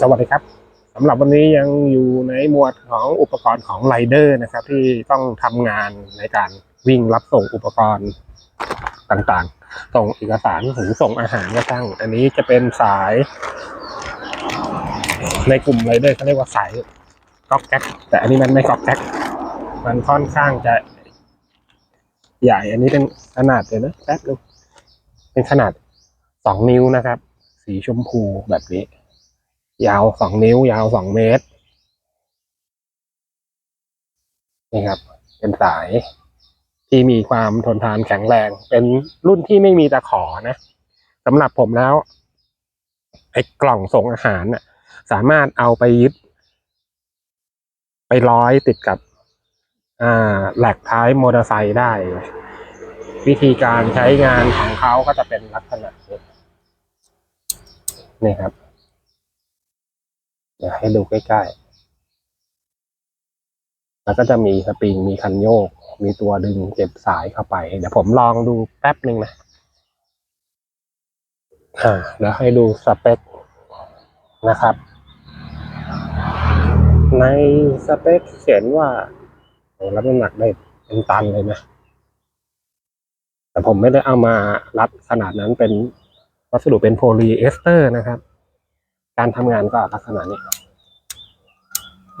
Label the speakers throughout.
Speaker 1: สวัสดีครับสำหรับวันนี้ยังอยู่ในหมวดของอุปกรณ์ของไรเดอร์นะครับ ที่ต้องทำงานในการวิ่งรับส่งอุปกรณ์ต่างๆ ส่งเอกสารหรือส่งอาหารก็ช่างอันนี้จะเป็นสาย ในกลุ่มไรเดอร์เขาเรียกว่าสายก๊อกแก๊กแต่อันนี้มันไม่ก๊อกแก๊กมันค่อนข้างจะใหญ่ อันนี้เป็นขนาดเลยนะแป๊บนึงเป็นขนาดสองนิ้วนะครับ สีชมพูแบบนี้ ยาวสองนิ้วยาวสองเมตร นี่ครับ เป็นสายที่มีความทนทานแข็งแรง เป็นรุ่นที่ไม่มีตะขอนะสำหรับผมแล้วไอ้กล่องส่งอาหารน่ะ สามารถเอาไปยึด ไปร้อยติดกับ อ่าแหลกท้ายมอเตอร์ไซค์ได้ วิธีการใช้งานของเขาก็จะเป็นลักษณะนี้นี่ครับ เดี๋ยวให้ดูใกล้ๆ แล้วก็จะมีสปริง มีคันโยก มีตัวดึงเก็บสายเข้าไป เดี๋ยวผมลองดูแป๊บหนึ่งนะ อ่า แล้วให้ดูสเปคนะครับ ในสเปคเขียนว่าโอ้รับน้ำหนักได้เป็นตันเลยนะ แต่ผมไม่ได้เอามารัดขนาดนั้นเป็นวัสดุเป็นโพลีเอสเตอร์นะครับ การทำงานก็ลักษณะนี้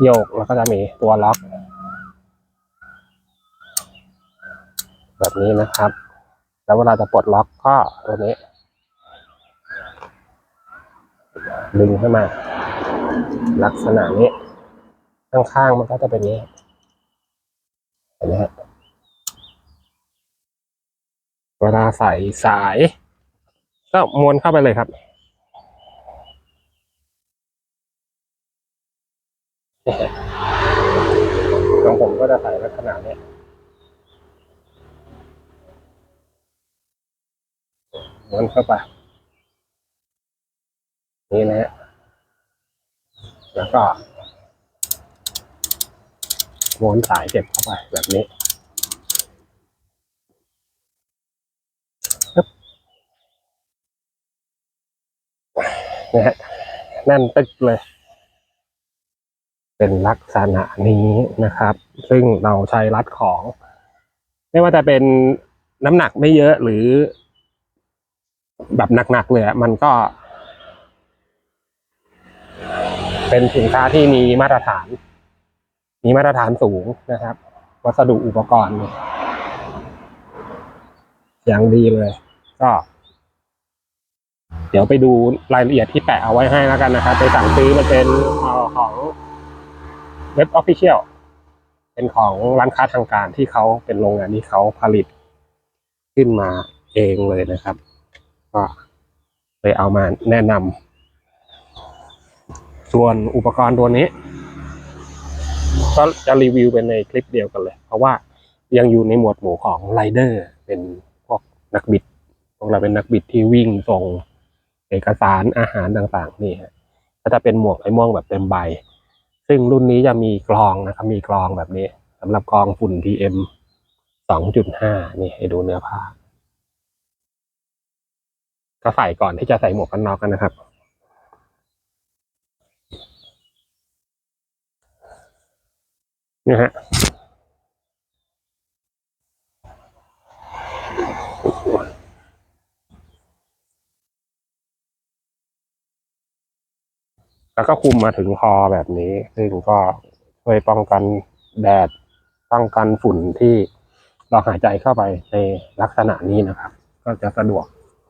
Speaker 1: โยกแล้วก็จะมีตัวล็อก แบบนี้นะครับ แล้วเวลาจะปลดล็อกก็ตัวนี้ ดึงขึ้นมา ลักษณะนี้ ข้างๆมันก็จะเป็นนี้เห็นไหมฮะเวลาใส่สาย ก็ม้วนเข้าไปเลยครับ ของผมก็จะใส่ลักษณะเนี้ยม้วนเข้าไปนี่นะฮะแล้วก็ม้วนสายเก็บเข้าไปแบบนี้นะฮะแน่นตึกเลย เป็นลักษณะนี้นะครับ ซึ่งเราใช้รัดของ ไม่ว่าจะเป็นน้ำหนักไม่เยอะหรือ แบบหนักๆเลยมันก็ เป็นสินค้าที่มีมาตรฐาน มีมาตรฐานสูงนะครับ วัสดุอุปกรณ์เสียอย่างดีเลย ก็ เดี๋ยวไปดูรายละเอียดที่แปะเอาไว้ให้แล้วกันนะครับ ไปสั่งซื้อมันเป็นของ เว็บออฟฟิเชียลเป็นของร้านค้าทางการที่เขาเป็นโรงงานที่เขาผลิตขึ้นมาเองเลยนะครับ ก็เลยเอามาแนะนำส่วนอุปกรณ์ตัวนี้ ก็จะรีวิวเป็นในคลิปเดียวกันเลย เพราะว่ายังอยู่ในหมวดหมู่ของไรเดอร์เป็นพวกนักบิดพวกเราเป็นนักบิดที่วิ่งส่งเอกสารอาหารต่างๆ นี่ฮะก็จะเป็นหมวกไอ้ม่วงแบบเต็มใบ ซึ่งรุ่นนี้จะมีกรองนะครับมีกรองแบบนี้สำหรับกรองฝุ่น PM 2.5 นี่ให้ดูเนื้อผ้า ก็ใส่ก่อนที่จะใส่หมวกกันน็อกกันนะครับ นี่ฮะ แล้วก็คุมมาถึงคอแบบนี้ ซึ่งก็ช่วยป้องกันแดดป้องกันฝุ่นที่เราหายใจเข้าไปในลักษณะนี้นะครับ ก็จะสะดวก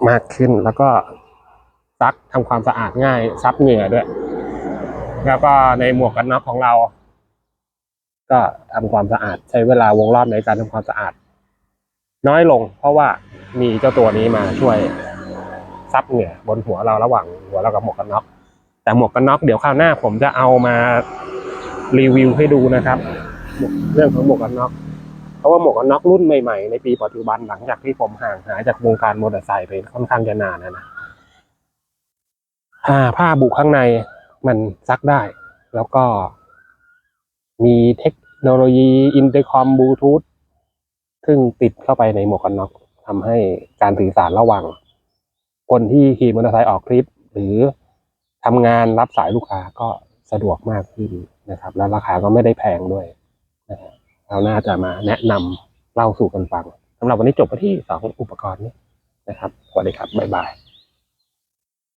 Speaker 1: มากขึ้นแล้วก็ซักทำความสะอาดง่ายซับเหงื่อด้วย แล้วก็ในหมวกกันน็อกของเรา ก็ทำความสะอาดใช้เวลาวงรอบในการทำความสะอาด น้อยลง เพราะว่ามีเจ้าตัวนี้มาช่วยซับเหงื่อบนหัวเราระหว่างหัวเรากับหมวกกันน็อก แต่หมวกกันน็อกเดี๋ยวคราวหน้าผมจะเอามารีวิวให้ดูนะครับ เรื่องของหมวกกันน็อกเพราะว่าหมวกกันน็อกรุ่นใหม่ๆในปีปัจจุบันหลังจากที่ผมห่างหายจากวงการมอเตอร์ไซค์ไปค่อนข้างจะนานนะนะผ้าบุข้างในมันซักได้ แล้วก็มีเทคโนโลยีอินเตอร์คอมบลูทูธซึ่งติดเข้าไปในหมวกกันน็อกทำให้การสื่อสารระหว่างคนที่ขี่มอเตอร์ไซค์ออกทริป หรือ ทำงานรับสายลูกค้าก็สะดวกมากขึ้นนะครับ แล้วราคาก็ไม่ได้แพงด้วยนะฮะเราน่าจะมาแนะนำเล่าสู่กันฟังสำหรับวันนี้จบไปที่สองอุปกรณ์นี้นะครับสวัสดีครับบ๊ายบาย